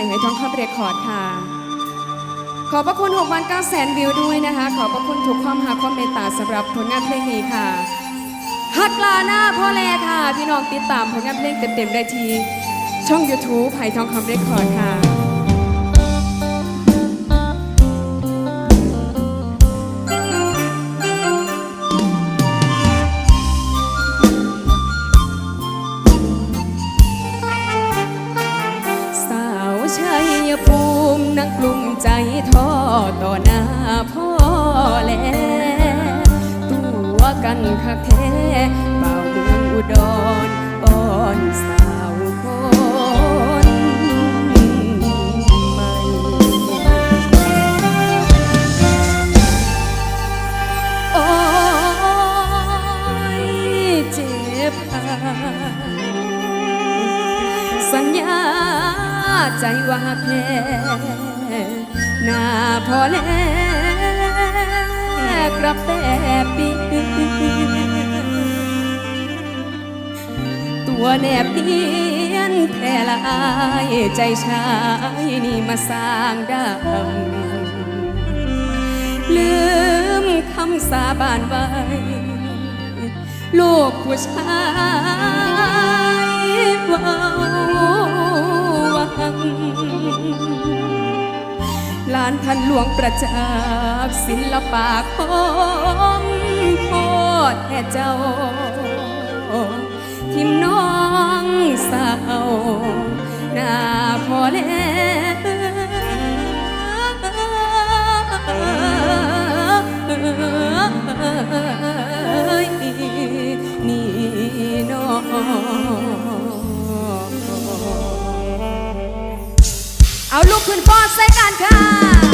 ายหายทองคำเรคคอร์ดค่ะ ขอบพระคุณ6วัน9แสนวิวด้วยนะคะ ขอบพระคุณทุกความหาความเมตตาสำหรับผลงานเพลงนี้ค่ะฮักลาหน้าพ่อแลค่ะ พี่น้องติดตามผลงานเพลงเต็มๆได้ที่ช่อง YouTube ไหทองคำเรคคอร์ดค่ะ ต่อหน้าพ่อแล้วตัวกันคักแท้ แนบเนียนแค่ลายใจชายนี่มาสร้างดาำลืมคำสาบานไว้โลกผู้ชายเว้าวังลานท่านหลวงประจักษ์ศิลปะของพ่อแท่เจ้า ทิมน้องสาวหน้าพอแล้วนี่น้องเอาลูกขึ้นฟอดใส่กันค่ะ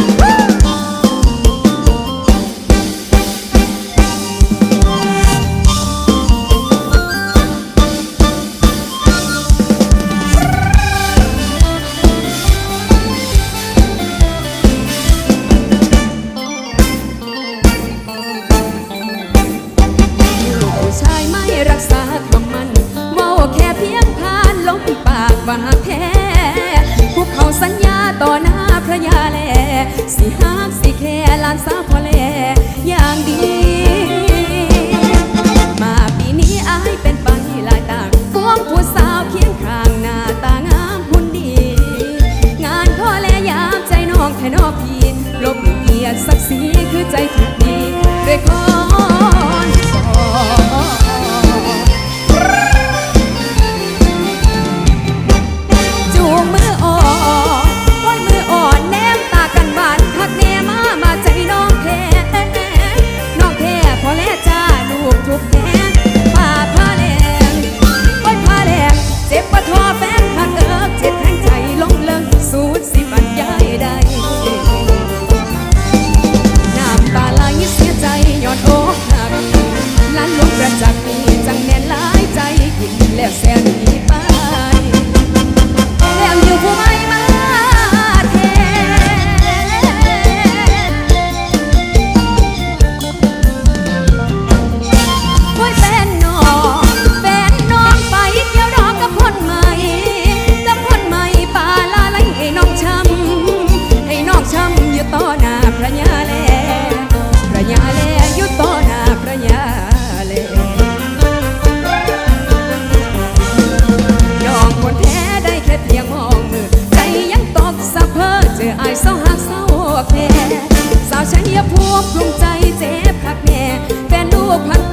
พี่ลบเกียรติศักดิ์ศรีคือใจถูก boca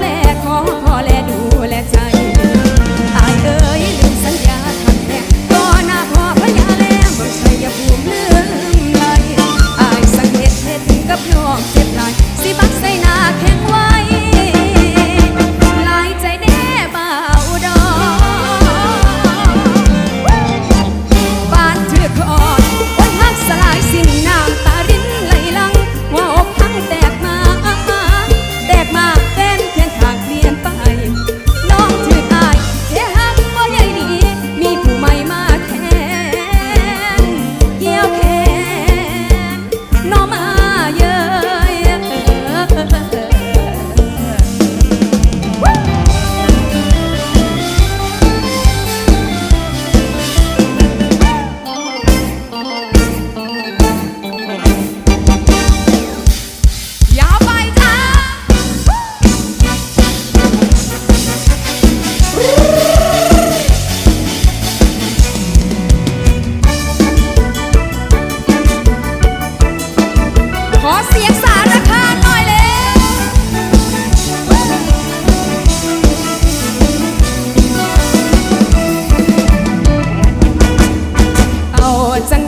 직장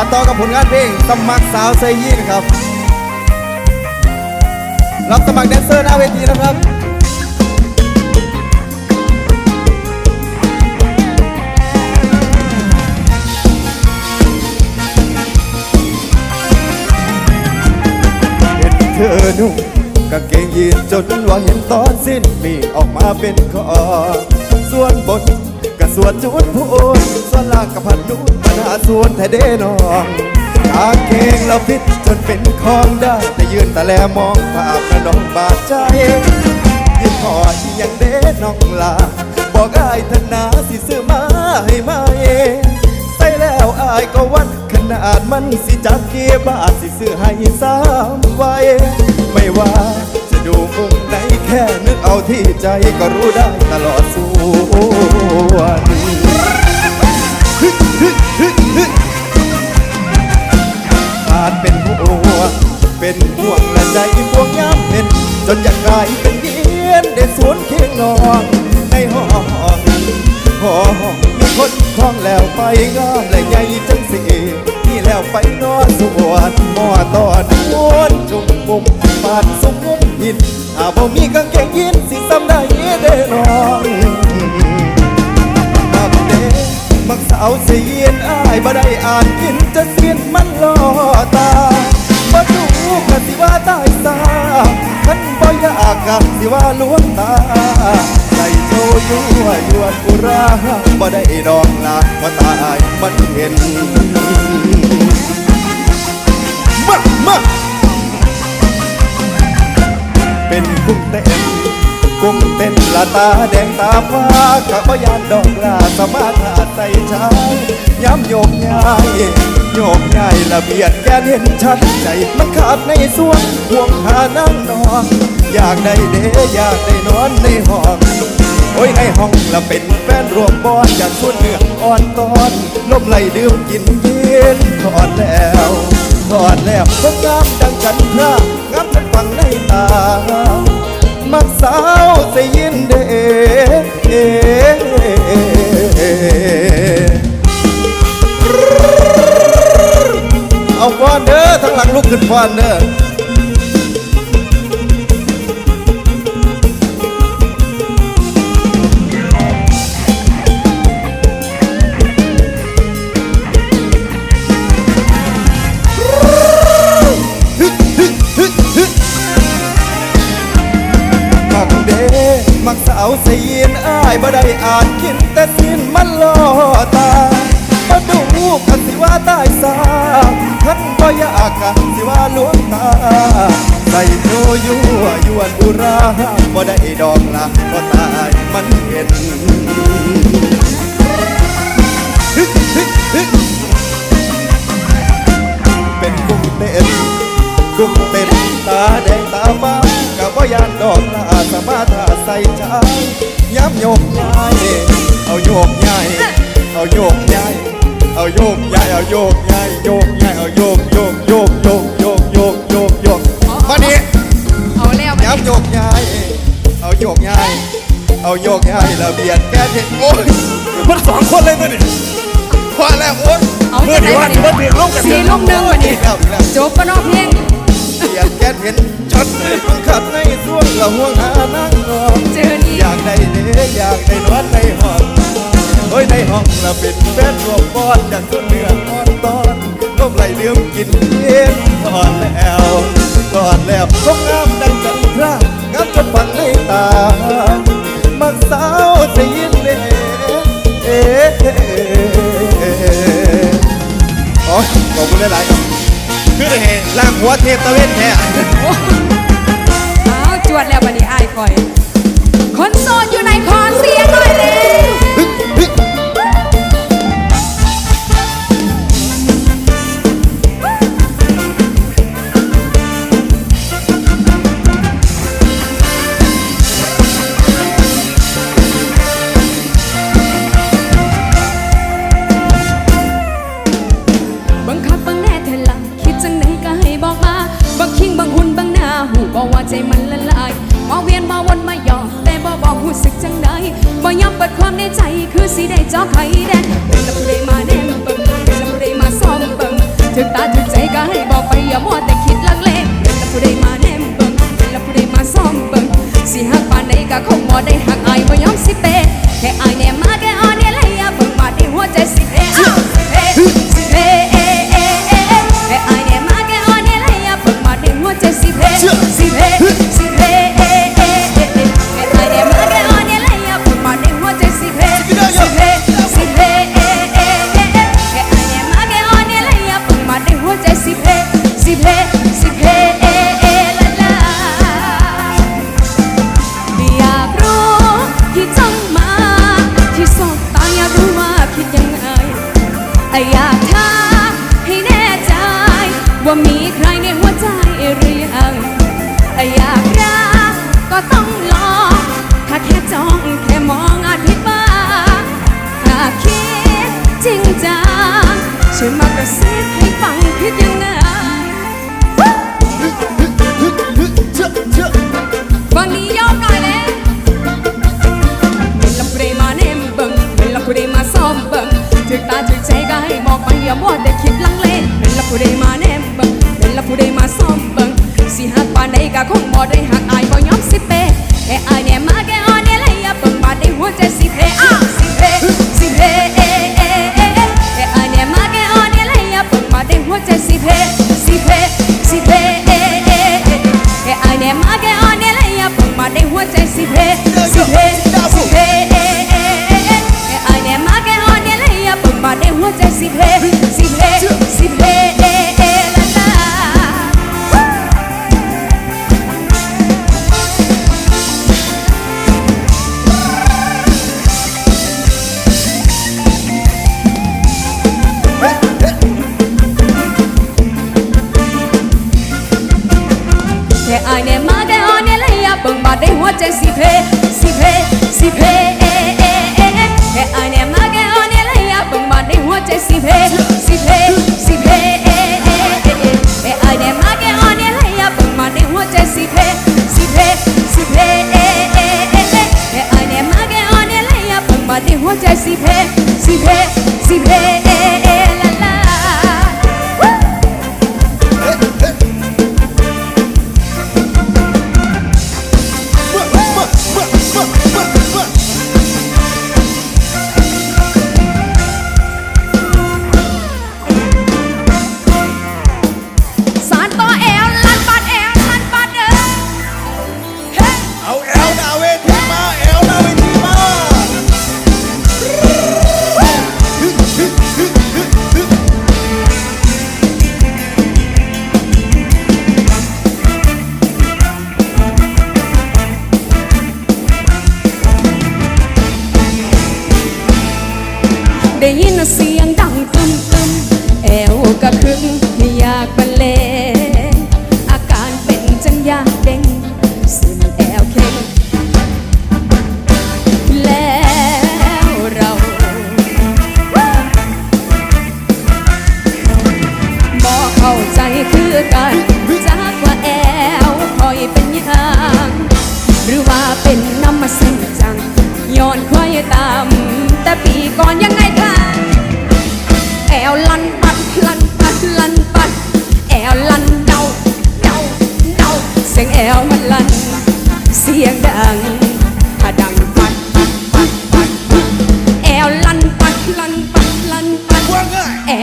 ารต่อกับผลงานเพลงสมัครสาวเซยี่นะครับ รับสมัครแดนเซอร์หน้าเวทีนะครับเห็นเธอหนุ่มกางเกงยีนจนว่าเห็นตอนสิ้นมีออกมาเป็นคอส่วนบน สวนจุดพูนสวนลางกับพันนุ่นปัญหาส่วนแท้เด้นองกางเกงเราพิษจนเป็นของได้แต่ยืนแต่แลมองภาพกระดองบาดใจยืนคอยยังเด้น้องลาบอกอายธนาสิซื้อมาให้ไหมใส่แล้วอายก็วันขนาดมันสิจักเกียบาทสิซื้อให้สามไว้ไม่ว่า แค่นึกเอาที่ใจก็รู้ได้ตลอดส่วนอาจเป็นห่วงเป็นห่วงและใจพวงย้ำเห็นจนอยากกลายเป็นเยียนได้สวนเคียงนอนในห้องห้องมีคนคล้องแล้วไปงานและใหญ่จังสีนี่แล้วไปนอนสวนหม้อตอนวนจุ่มมุมปาดสมมุมหิน อาบ่มีกางเกงยีนสิซ้ำได้เด้อน้องมักเด้มักสาวเสียนอายบ่ได้อ่านกินจะเสียนมันล่อตาบ่ดูกะสิว่าตายซาคันบ่อยากกะสิว่าลวงตาใส่โชยั่วยวนอุราบ่ได้ดอกลาว่าตายมันเห็นมามา เป็นกุ้งเต้นกุ้งเต้นละตาแดงตาฟ้าข้ายานดอกลาสมาธาใส่ชายย้ำโยกย้ายโยกย้ายละเบียดแกนเห็นชัดใจมันขาดในส่วนห่วงหานั่งนอนอยากได้เดอยากได้นอนในห้องโอ้ยในห้องละเป็นแฟนรวมบอนอยากชวนเหนืออ่อนตอนลมไหลดื่มกินเย็นถอดแล้ว ถอดแล้วก็งามดังจันทรางามฉันฟังในตา มักสาวใสียินเดเอาฟอนเด้อทั้งหลังลุกขึ้นฟอนเด้อ ยกย้ายเอาโยกย้ายเอาโยกย้ายเอาโยกย้ายโยกย้ายเอาโยกโยกโยกโยกโยกโยกโยกโยกมาดิเอาแล้วบัดย้ำโยกย้ายเอาโยกย้ายเอาโยกย้ายระเบียดแกเด็กโอ้ยมันสองคนเลยตัวนี้พอแล้วโอ้ยเอาจะไหนบัดนี้สี่ลูกหนึ่งบัดนี้แล้วอีกแล้วจบปะเนอกเพลงเสียงแก๊สเห็นชัดเลยบังคับในส่วนละห่วงหานั่งรอเจอนี่อยากได้เดอยากได้นวดในห้อง โอ้ยในห้องละเป็นแฟนรวมบอนอยากตัวเนื้อนอนตอนลมไหลเลื่อมกินเย็นถอดแล้วถอดแล้วก็งามดังจันทรางามจนฝันในตามักสาวจะยินเดเอ๊ะโอ้ยขอบคุณหลายๆครับคือได้เห็นล่างหัวเทพตะเวนแท้เอาจวดแล้วบัดนี้อายคอย คนโสดอยู่ในคอนเสียงหน่อยเร็ว บอกว่าใจมันละลายมาเวียนมาวนมาหยอกแต่บ่บอกหูสึกจังใดบ่ยอมเปิดความในใจคือสิได้เจอไข่แดงเป็นลำเรมาแนมเบิ่งเป็นลำเรมาซ้อมเบิ่งถึงตาถึงใจก็ให้บอกไปอย่ามัว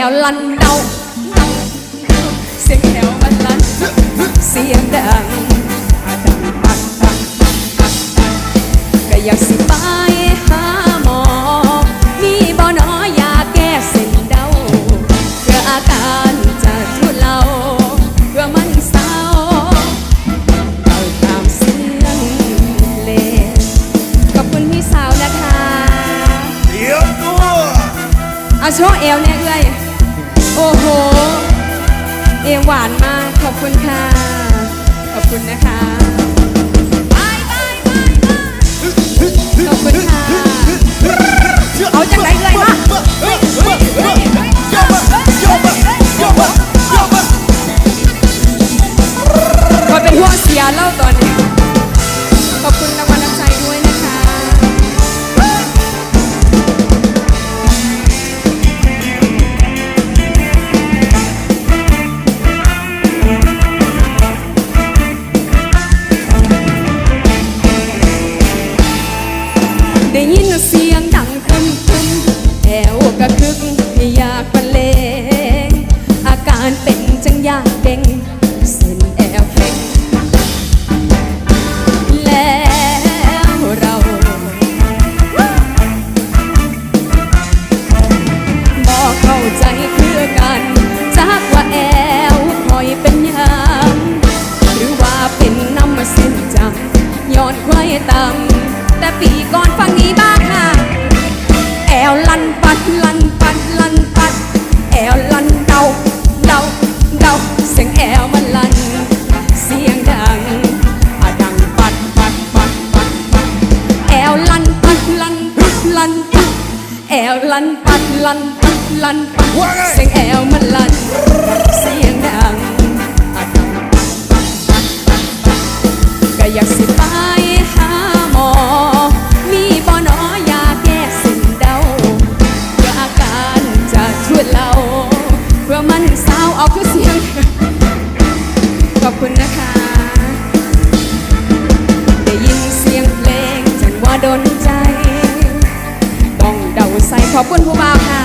วลันเดาเสียงแถวบันลันเสียงดังดังดังดังก็อยากเสีย ลันปักว่าไงเสียงแอวมันลันเสียงดังอะดังก็อยากสิไปหาหมอ มีบ่หนอยาแก้สิ้นเดาเพื่ออาการจะช่วยเรา เพื่อมันสาวเอาคือเสียง ขอบคุณนะคะ ได้ยินเสียงเพลงจังว่าดนใจต้องเดาใส่ขอบคุณผู้บ่าวค่ะ